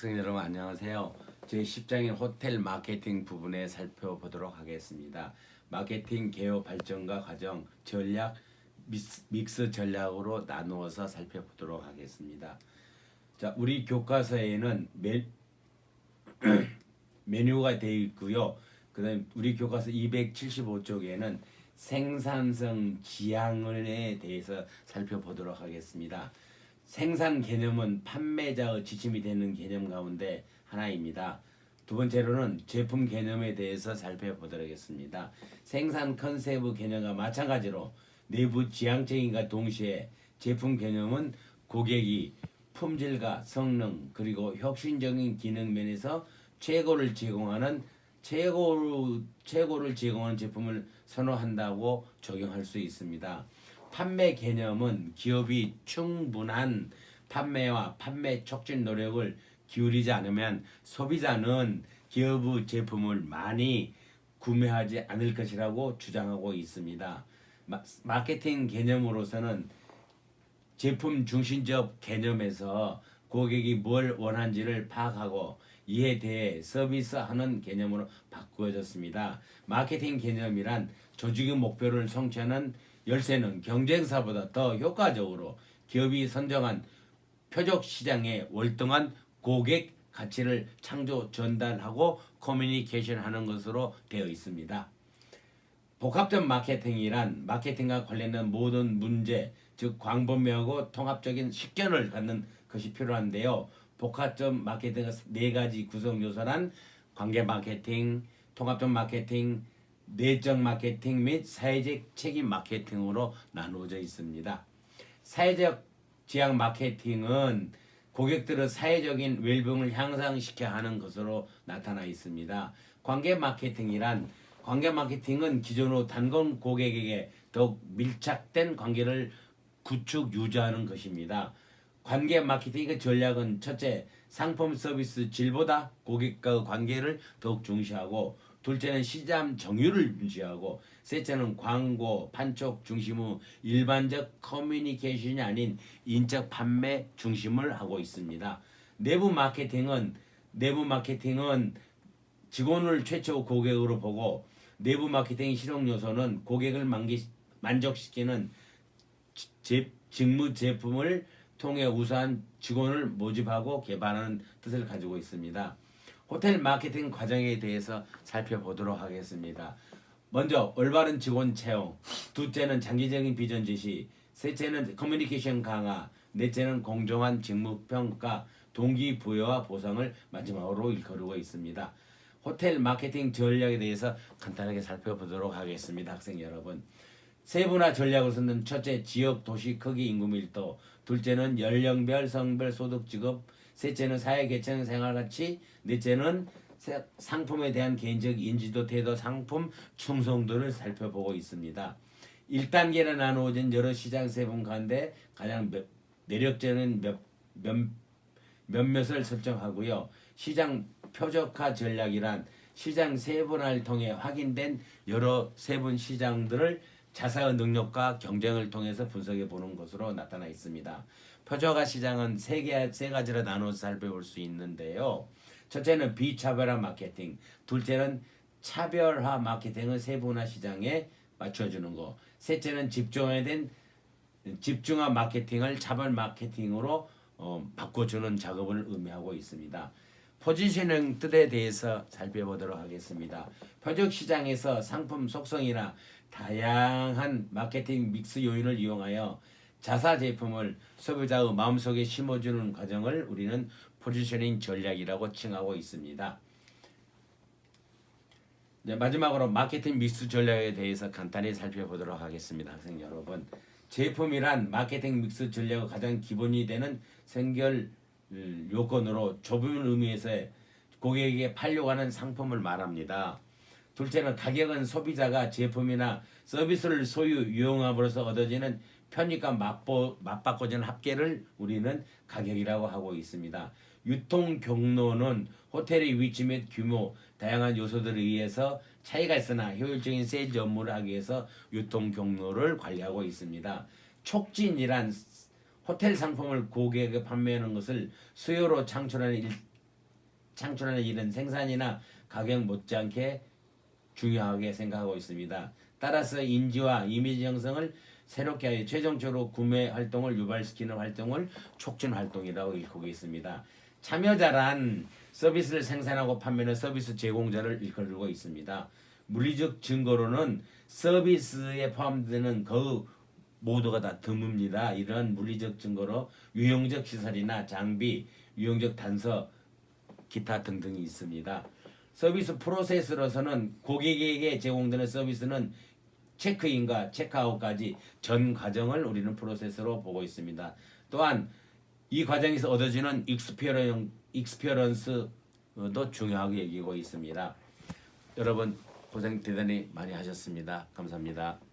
학생 여러분 안녕하세요. 제 10장의 호텔 마케팅 부분에 살펴보도록 하겠습니다. 마케팅 개요 발전과 과정, 전략, 믹스, 전략으로 나누어서 살펴보도록 하겠습니다. 자, 우리 교과서에는 메, 메뉴가 되어 있고요. 그다음 우리 교과서 275쪽에는 생산성 지향에 대해서 살펴보도록 하겠습니다. 생산 개념은 판매자의 지침이 되는 개념 가운데 하나입니다. 두 번째로는 제품 개념에 대해서 살펴보도록 하겠습니다. 생산 컨셉의 개념과 마찬가지로 내부 지향적인과 동시에 제품 개념은 고객이 품질과 성능 그리고 혁신적인 기능 면에서 최고를 제공하는 최고 최고를 제공하는 제품을 선호한다고 적용할 수 있습니다. 판매 개념은 기업이 충분한 판매와 판매 촉진 노력을 기울이지 않으면 소비자는 기업의 제품을 많이 구매하지 않을 것이라고 주장하고 있습니다. 마, 마케팅 개념으로서는 제품 중심적 개념에서 고객이 뭘 원하는지를 파악하고 이에 대해 서비스하는 개념으로 바꾸어졌습니다. 마케팅 개념이란 조직의 목표를 성취하는 열쇠는 경쟁사보다 더 효과적으로 기업이 선정한 표적 시장에 월등한 고객 가치를 창조 전달하고 커뮤니케이션 하는 것으로 되어 있습니다. 복합적 마케팅이란 마케팅과 관련된 모든 문제, 즉 광범위하고 통합적인 식견을 갖는 것이 필요한데요. 복합적 마케팅의 네 가지 구성 요소란 관계 마케팅, 통합적 마케팅, 내적 마케팅 및 사회적 책임 마케팅으로 나누어져 있습니다. 사회적 지향 마케팅은 고객들의 사회적인 웰빙을 향상시켜 하는 것으로 나타나 있습니다. 관계 마케팅이란 관계 마케팅은 기존의 단건 고객에게 더욱 밀착된 관계를 구축 유지하는 것입니다. 관계 마케팅의 전략은 첫째, 상품 서비스 질보다 고객과의 관계를 더욱 중시하고 둘째는 시장 정의를 유지하고 셋째는 광고, 판촉 중심의 일반적 커뮤니케이션이 아닌 인적 판매 중심을 하고 있습니다. 내부 마케팅은 내부 마케팅은 직원을 최초 고객으로 보고 내부 마케팅 실용 요소는 고객을 만기, 만족시키는 제, 직무 제품을 통해 우수한 직원을 모집하고 개발하는 뜻을 가지고 있습니다. 호텔 마케팅 과정에 대해서 살펴보도록 하겠습니다. 먼저 올바른 직원 채용, 둘째는 장기적인 비전 제시, 셋째는 커뮤니케이션 강화, 넷째는 공정한 직무 평가, 동기 부여와 보상을 마지막으로 일컬고 있습니다. 호텔 마케팅 전략에 대해서 간단하게 살펴보도록 하겠습니다. 학생 여러분. 세분화 전략을 쓰는 첫째 지역 도시 크기 인구 밀도, 둘째는 연령별 성별 소득 직업, 셋째는 사회 계층 생활 가치, 넷째는 세- 상품에 대한 개인적 인지도 태도 상품 충성도를 살펴보고 있습니다. 1단계로 나누어진 여러 시장 세분 가운데 가장 몇, 내력적인 몇, 몇, 몇몇을 설정하고요. 시장 표적화 전략이란 시장 세분화를 통해 확인된 여러 세분 시장들을 자사의 능력과 경쟁을 통해서 분석해 보는 것으로 나타나 있습니다. 표적화 시장은 세, 개, 세 가지로 나눠서 살펴볼 수 있는데요. 첫째는 비차별화 마케팅, 둘째는 차별화 마케팅을 세분화 시장에 맞춰주는 거, 셋째는 집중화된 집중화 마케팅을 차별 마케팅으로 어, 바꿔주는 작업을 의미하고 있습니다. 포지셔닝 뜻에 대해서 살펴보도록 하겠습니다. 표적 시장에서 상품 속성이나 다양한 마케팅 믹스 요인을 이용하여 자사 제품을 소비자의 마음속에 심어주는 과정을 우리는 포지셔닝 전략이라고 칭하고 있습니다. 네, 마지막으로 마케팅 믹스 전략에 대해서 간단히 살펴보도록 하겠습니다. 학생 여러분. 제품이란 마케팅 믹스 전략의 가장 기본이 되는 생결 음, 요건으로 좁은 의미에서 고객에게 팔려고 하는 상품을 말합니다. 둘째는 가격은 소비자가 제품이나 서비스를 소유 이용함으로써 얻어지는 편익과 맛보, 맛바꿔지는 합계를 우리는 가격이라고 하고 있습니다. 유통 경로는 호텔의 위치 및 규모, 다양한 요소들에 의해서 차이가 있으나 효율적인 세일즈 업무를 하기 위해서 유통 경로를 관리하고 있습니다. 촉진이란 호텔 상품을 고객에게 판매하는 것을 수요로 창출하는 일, 창출하는 일은 생산이나 가격 못지않게 중요하게 생각하고 있습니다. 따라서 인지와 이미지 형성을 새롭게 하여 최종적으로 구매 활동을 유발시키는 활동을 촉진 활동이라고 일컫고 있습니다. 참여자란 서비스를 생산하고 판매하는 서비스 제공자를 일컬고 있습니다. 물리적 증거로는 서비스에 포함되는 그 모두가 다 드뭅니다. 이런 물리적 증거로 유용적 시설이나 장비, 유용적 단서, 기타 등등이 있습니다. 서비스 프로세스로서는 고객에게 제공되는 서비스는 체크인과 체크아웃까지 전 과정을 우리는 프로세스로 보고 있습니다. 또한 이 과정에서 얻어지는 익스피어런, 익스피어런스도 중요하게 여기고 있습니다. 여러분 고생 대단히 많이 하셨습니다. 감사합니다.